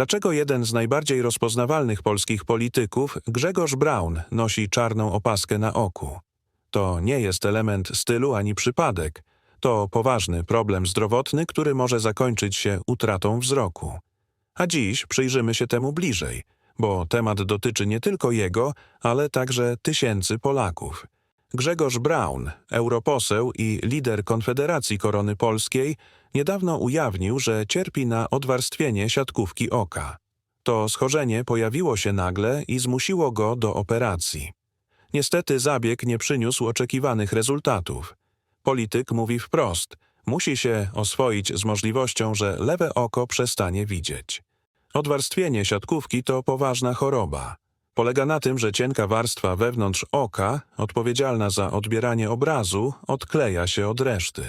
Dlaczego jeden z najbardziej rozpoznawalnych polskich polityków, Grzegorz Braun, nosi czarną opaskę na oku? To nie jest element stylu ani przypadek. To poważny problem zdrowotny, który może zakończyć się utratą wzroku. A dziś przyjrzymy się temu bliżej, bo temat dotyczy nie tylko jego, ale także tysięcy Polaków. Grzegorz Braun, europoseł i lider Konfederacji Korony Polskiej, niedawno ujawnił, że cierpi na odwarstwienie siatkówki oka. To schorzenie pojawiło się nagle i zmusiło go do operacji. Niestety zabieg nie przyniósł oczekiwanych rezultatów. Polityk mówi wprost, musi się oswoić z możliwością, że lewe oko przestanie widzieć. Odwarstwienie siatkówki to poważna choroba. Polega na tym, że cienka warstwa wewnątrz oka, odpowiedzialna za odbieranie obrazu, odkleja się od reszty.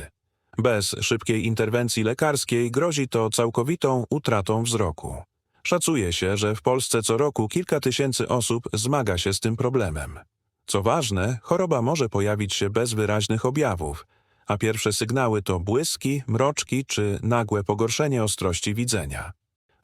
Bez szybkiej interwencji lekarskiej grozi to całkowitą utratą wzroku. Szacuje się, że w Polsce co roku kilka tysięcy osób zmaga się z tym problemem. Co ważne, choroba może pojawić się bez wyraźnych objawów, a pierwsze sygnały to błyski, mroczki czy nagłe pogorszenie ostrości widzenia.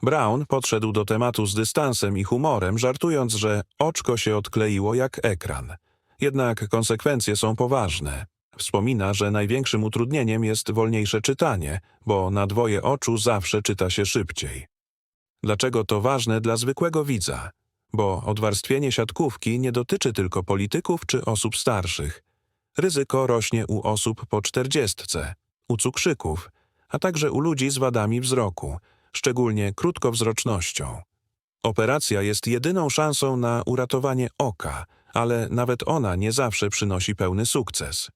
Brown podszedł do tematu z dystansem i humorem, żartując, że oczko się odkleiło jak ekran. Jednak konsekwencje są poważne. Wspomina, że największym utrudnieniem jest wolniejsze czytanie, bo na dwoje oczu zawsze czyta się szybciej. Dlaczego to ważne dla zwykłego widza? Bo odwarstwienie siatkówki nie dotyczy tylko polityków czy osób starszych. Ryzyko rośnie u osób po czterdziestce, u cukrzyków, a także u ludzi z wadami wzroku, szczególnie krótkowzrocznością. Operacja jest jedyną szansą na uratowanie oka, ale nawet ona nie zawsze przynosi pełny sukces.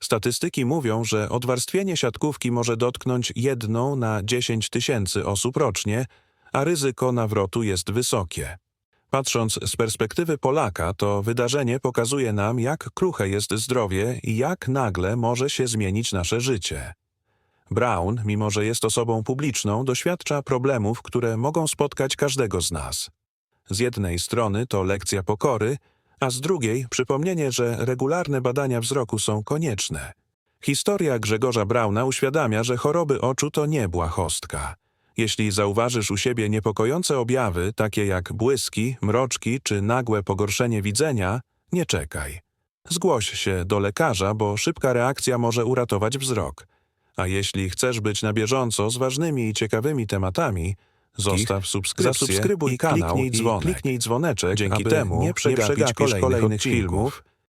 Statystyki mówią, że odwarstwienie siatkówki może dotknąć jedną na 10 tysięcy osób rocznie, a ryzyko nawrotu jest wysokie. Patrząc z perspektywy Polaka, to wydarzenie pokazuje nam, jak kruche jest zdrowie i jak nagle może się zmienić nasze życie. Brown, mimo że jest osobą publiczną, doświadcza problemów, które mogą spotkać każdego z nas. Z jednej strony to lekcja pokory, a z drugiej przypomnienie, że regularne badania wzroku są konieczne. Historia Grzegorza Brauna uświadamia, że choroby oczu to nie błahostka. Jeśli zauważysz u siebie niepokojące objawy, takie jak błyski, mroczki czy nagłe pogorszenie widzenia, nie czekaj. Zgłoś się do lekarza, bo szybka reakcja może uratować wzrok. A jeśli chcesz być na bieżąco z ważnymi i ciekawymi tematami, zostaw subskrypcję, zasubskrybuj i kanał kliknij i dzwonek. kliknij dzwoneczek, Dzięki aby temu nie nie przegapić kolejnych, kolejnych filmów